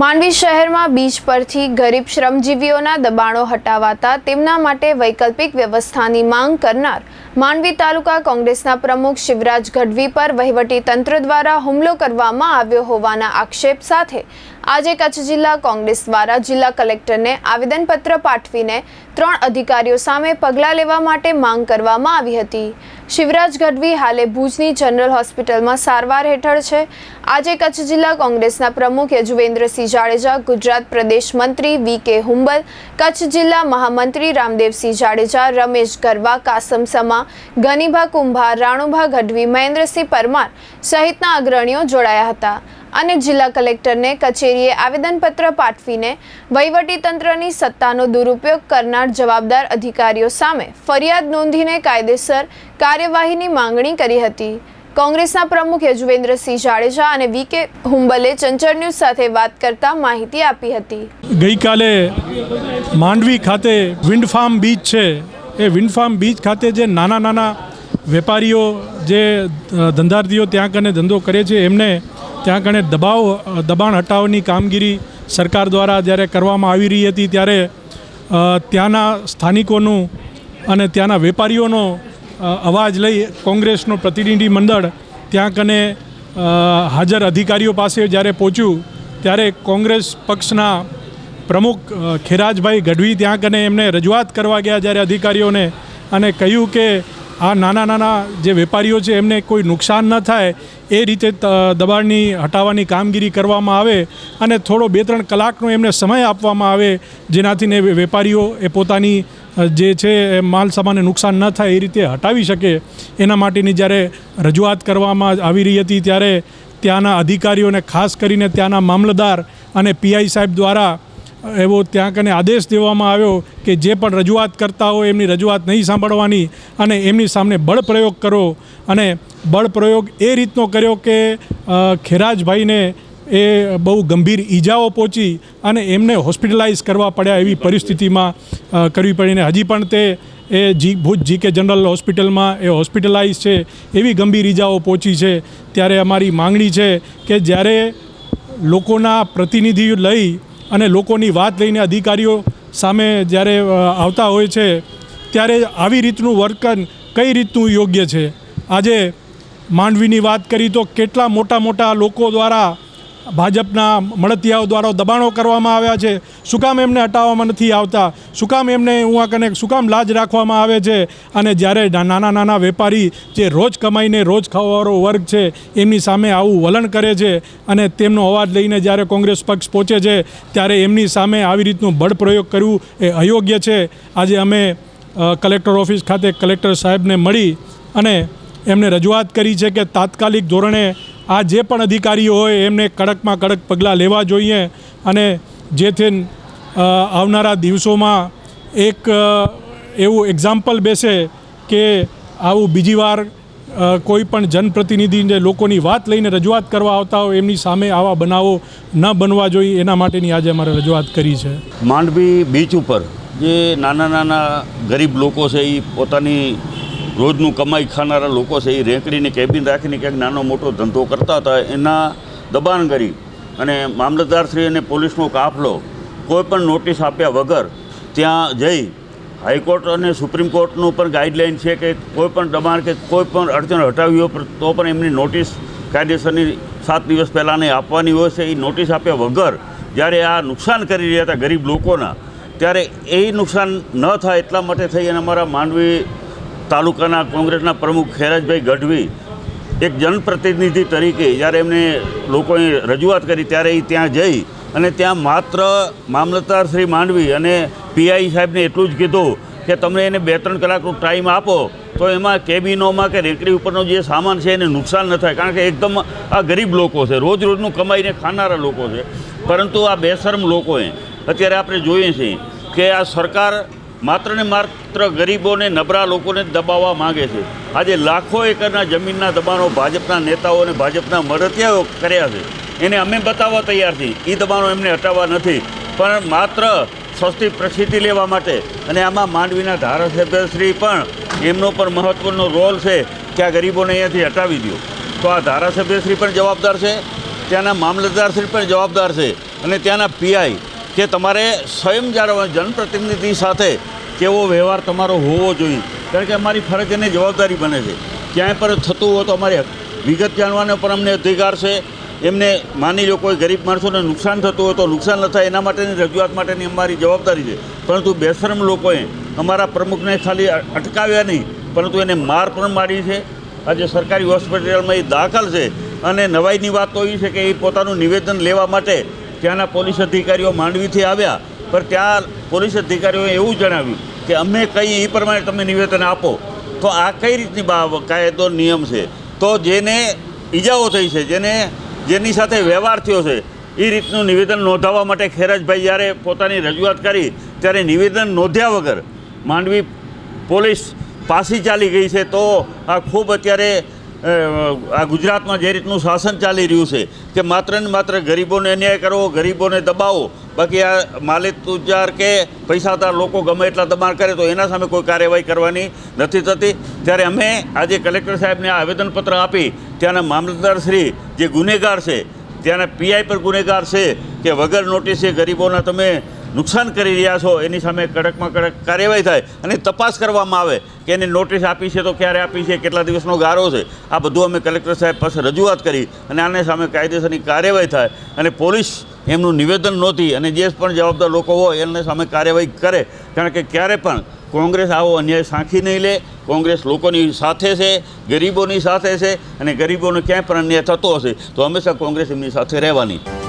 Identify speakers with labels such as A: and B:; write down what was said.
A: માંડવી શહેરમાં બીચ પરથી ગરીબ શ્રમજીવીઓના દબાણો હટાવાતા તેમના માટે વૈકલ્પિક વ્યવસ્થાની માંગ કરનાર માંડવી તાલુકા કોંગ્રેસના પ્રમુખ શિવરાજ ગઢવી પર વહીવટી તંત્ર દ્વારા હુમલો કરવામાં આવ્યો હોવાના આક્ષેપ સાથે આજે કચ્છ જિલ્લા કોંગ્રેસ દ્વારા જિલ્લા કલેક્ટરને આવેદનપત્ર પાઠવીને ત્રણ અધિકારીઓ સામે પગલાં લેવા માટે માંગ કરવામાં આવી હતી. શિવરાજ ગઢવી હાલે ભુજની જનરલ હોસ્પિટલમાં સારવાર હેઠળ છે. આજે કચ્છ જિલ્લા કોંગ્રેસના પ્રમુખ યજુવેન્દ્રસિંહ જાડેજા, ગુજરાત પ્રદેશ મંત્રી વી કે હુંબલ, કચ્છ જિલ્લા મહામંત્રી રામદેવસિંહ જાડેજા, રમેશ ગરવા, કાસમ સમા, ગનીભા કુંભાર રાણુભા ગઢવી, મહેન્દ્રસિંહ પરમાર સહિતના અગ્રણીઓ જોડાયા હતા. અને જિલ્લા કલેક્ટરને કચેરીએ આવેદનપત્ર પાઠવીને વહીવટીતંત્રની સત્તાનો દુરુપયોગ કરનાર જવાબદાર અધિકારીઓ સામે ફરિયાદ નોંધીને કાયદેસર કાર્યવાહીની માંગણી કરી હતી. કોંગ્રેસના પ્રમુખ યજુવેન્દ્રસિંહ જાડેજા અને વી કે હુંબલે ચંચળ ન્યૂઝ સાથે વાત કરતા માહિતી આપી હતી.
B: ગઈકાલે માંડવી ખાતે વિન્ડ ફાર્મ બીચ છે. એ વિન્ડ બીચ ખાતે જે નાના નાના વેપારીઓ, જે ધંધાર્થીઓ ત્યાં કને ધંધો કરે છે, એમને ત્યાં કણે દબાવ દબાણ હટાવવાની કામગીરી સરકાર દ્વારા જ્યારે કરવામાં આવી રહી હતી ત્યારે ત્યાંના સ્થાનિકોનું અને ત્યાંના વેપારીઓનો અવાજ લઈ કોંગ્રેસનો પ્રતિનિધિ મંડળ ત્યાં કને હાજર અધિકારીઓ પાસે જ્યારે પહોંચ્યું, ત્યારે કોંગ્રેસ પક્ષના પ્રમુખ ખેરાજભાઈ ગઢવી ત્યાં કને એમને રજૂઆત કરવા ગયા જ્યારે અધિકારીઓને અને કહ્યું કે આ નાના નાના જે વેપારીઓ છે, એમને કોઈ નુકસાન ન થાય, એ રીતે દબાણની હટાવવાની કામગીરી કરવામાં આવે અને થોડો બે ત્રણ કલાકનો એમને સમય આપવામાં આવે, જેનાથી વેપારીઓ એ પોતાની જે છે, એ માલ સામાનને નુકસાન ન થાય, એ રીતે હટાવી શકે. એના માટેની જ્યારે રજૂઆત કરવામાં આવી રહી હતી, ત્યારે ત્યાંના અધિકારીઓને ખાસ કરીને ત્યાંના મામલતદાર અને પીઆઈ સાહેબ દ્વારા એવો ત્યાં કને આદેશ દેવામાં આવ્યો કે જે પણ રજૂઆત કરતા હોય એમની રજૂઆત નહીં સાંભળવાની અને એમની સામે બળ પ્રયોગ કરો. અને બળ પ્રયોગ એ રીતનો કર્યો કે ખેરાજભાઈને એ બહુ ગંભીર ઈજાઓ પહોંચી અને એમને હોસ્પિટલાઇઝ કરવા પડ્યા એવી પરિસ્થિતિમાં કરવી પડીને હજી પણ તે, એ જી, ભુજ જી કે જનરલ હોસ્પિટલમાં એ હોસ્પિટલાઇઝ છે એવી ગંભીર ઈજાઓ પહોંચી છે. ત્યારે અમારી માંગણી છે કે જ્યારે લોકોના પ્રતિનિધિ લઈ અને લોકોની વાત લઈને અધિકારીઓ સામે જ્યારે આવતા હોય છે, ત્યારે આવી રીતનું વર્તન કઈ રીતનું યોગ્ય છે? આજે માંડવીની વાત કરી તો કેટલા મોટા મોટા લોકો દ્વારા ભાજપના મળતિયાઓ દ્વારા દબાણો કરવામાં આવ્યા છે. શું કામ એમને હટાવવામાં નથી આવતા? શું કામ એમને ઉવા કને શું કામ લાજ રાખવામાં આવે છે? અને જ્યારે નાના નાના વેપારી જે રોજ કમાઈને રોજ ખાવાવાળો વર્ગ છે, એમની સામે આવું વલણ કરે છે અને તેમનો અવાજ લઈને જ્યારે કોંગ્રેસ પક્ષ પહોંચે છે, ત્યારે એમની સામે આવી રીતનું બળપ્રયોગ કરવું એ અયોગ્ય છે. આજે અમે કલેક્ટર ઓફિસ ખાતે કલેક્ટર સાહેબને મળી અને એમને રજૂઆત કરી છે કે તાત્કાલિક ધોરણે આ જે પણ અધિકારીઓ હોય એમને કડકમાં કડક પગલાં લેવા જોઈએ અને જેથી આવનારા દિવસોમાં એક એવું એક્ઝામ્પલ બેસે કે આવું બીજી વાર કોઈ પણ જનપ્રતિનિધિ જે લોકોની વાત લઈને રજૂઆત કરવા આવતા હોય એમની સામે આવા બનાવો ન બનવા જોઈએ એના માટેની આજે અમારે રજૂઆત કરી છે.
C: માંડવી બીચ ઉપર જે નાના નાના ગરીબ લોકો છે એ પોતાની રોજનું કમાઈ ખાનારા લોકો છે, એ રેંકડીને કેબિન રાખીને ક્યાંક નાનો મોટો ધંધો કરતા હતા, એના દબાણ કરી. અને મામલતદારશ્રી અને પોલીસનો કાફલો કોઈ પણ નોટિસ આપ્યા વગર ત્યાં જઈ હાઈકોર્ટ અને સુપ્રીમ કોર્ટનું પણ ગાઈડલાઇન છે કે કોઈ પણ દબાણ કે કોઈ પણ અડચણ હટાવી હોય, તો પણ એમની નોટિસ કાયદેસરની સાત દિવસ પહેલાંને આપવાની હોય છે. એ નોટિસ આપ્યા વગર જ્યારે આ નુકસાન કરી રહ્યા હતા ગરીબ લોકોના, ત્યારે એ નુકસાન ન થાય એટલા માટે થઈ અને અમારા માંડવી તાલુકાના કોંગ્રેસના પ્રમુખ ખેરાજભાઈ ગઢવી એક જનપ્રતિનિધિ તરીકે જ્યારે એમને લોકોએ રજૂઆત કરી ત્યારે એ ત્યાં જઈ અને ત્યાં માત્ર મામલતદાર શ્રી માંડવી અને પીઆઈ સાહેબને એટલું જ કીધું કે તમે એને બે ત્રણ કલાકનો ટાઈમ આપો, તો એમાં કેબિનોમાં કે રેકડી ઉપરનો જે સામાન છે એને નુકસાન ન થાય. કારણ કે એકદમ આ ગરીબ લોકો છે, રોજ રોજનું કમાઈને ખાનારા લોકો છે. પરંતુ આ બેશરમ લોકોએ અત્યારે આપણે જોઈએ છીએ કે આ સરકાર માત્ર ને માત્ર ગરીબોને નબળા લોકોને દબાવવા માગે છે. આજે લાખો એકરના જમીનના દબાણો ભાજપના નેતાઓ અને ભાજપના મરતિયાઓ કર્યા છે. એને અમે બતાવવા તૈયાર છીએ. એ દબાણો એમને હટાવવા નથી. પણ માત્ર સસ્તી પ્રસિદ્ધિ લેવા માટે અને આમાં માંડવીના ધારાસભ્યશ્રી પણ એમનો પણ મહત્ત્વનો રોલ છે કે આ ગરીબોને અહીંયાથી હટાવી દો તો આ ધારાસભ્યશ્રી પણ જવાબદાર છે. ત્યાંના મામલતદારશ્રી પણ જવાબદાર છે. અને ત્યાંના પીઆઈ કે તમારે સ્વયં જ્યારે જનપ્રતિનિધિ સાથે કેવો વ્યવહાર તમારો હોવો જોઈએ. કારણ કે અમારી ફરજ અને જવાબદારી બને છે. ક્યાંય પર થતું હોય તો અમારે વિગત જાણવાનો પણ અમને અધિકાર છે. એમને માની લો કોઈ ગરીબ માણસોને નુકસાન થતું હોય તો નુકસાન ન થાય, એના માટેની રજૂઆત માટેની અમારી જવાબદારી છે. પરંતુ બેશરમ લોકોએ અમારા પ્રમુખને ખાલી અટકાવ્યા નહીં, પરંતુ એને માર પણ મારી છે. આજે સરકારી હોસ્પિટલમાં એ દાખલ છે. અને નવાઈની વાત તો એ છે કે એ પોતાનું નિવેદન લેવા માટે ત્યાંના પોલીસ અધિકારીઓ માંડવીથી આવ્યા, પણ ત્યાં પોલીસ અધિકારીઓએ એવું જણાવ્યું કે અમે કઈ એ પ્રમાણે તમે નિવેદન આપો, તો આ કઈ રીતની કાયદો નિયમ છે? તો જેને ઈજાઓ થઈ છે, જેને જેની સાથે વ્યવહાર થયો છે એ રીતનું નિવેદન નોંધાવવા માટે ખેરાજભાઈ જ્યારે પોતાની રજૂઆત કરી, ત્યારે નિવેદન નોંધ્યા વગર માંડવી પોલીસ પાસી ચાલી ગઈ છે, તો આ ખૂબ અત્યારે આ ગુજરાતમાં જે રીતનું શાસન ચાલી રહ્યું છે કે માત્ર ને માત્ર ગરીબોને અન્યાય કરવો, ગરીબોને દબાવો, બાકી આ માલિક તુજાર કે પૈસાદાર લોકો ગમે એટલા દબાણ કરે તો એના સામે કોઈ કાર્યવાહી કરવાની નથી થતી. ત્યારે અમે આજે કલેક્ટર સાહેબને આવેદનપત્ર આપી ત્યાંના મામલતદાર શ્રી જે ગુનેગાર છે, ત્યાંના પીઆઈ પર ગુનેગાર છે કે વગર નોટિસે ગરીબોના તમે નુકસાન કરી રહ્યા છો, એની સામે કડકમાં કડક કાર્યવાહી થાય અને તપાસ કરવામાં આવે કે એને નોટિસ આપી છે તો ક્યારે આપી છે, કેટલા દિવસનો ગાળો છે, આ બધું અમે કલેક્ટર સાહેબ પાસે રજૂઆત કરી અને આને સામે કાયદેસરની કાર્યવાહી થાય અને પોલીસ એમનું નિવેદન નહોતી અને જે પણ જવાબદાર લોકો હોય એમને સામે કાર્યવાહી કરે. કારણ કે ક્યારે પણ કોંગ્રેસ આવો અન્યાય સાંખી નહીં લે, કોંગ્રેસ લોકોની સાથે છે, ગરીબોની સાથે છે અને ગરીબોને ક્યાંય પણ અન્યાય થતો હશે, તો હંમેશા કોંગ્રેસ એમની સાથે રહેવાની.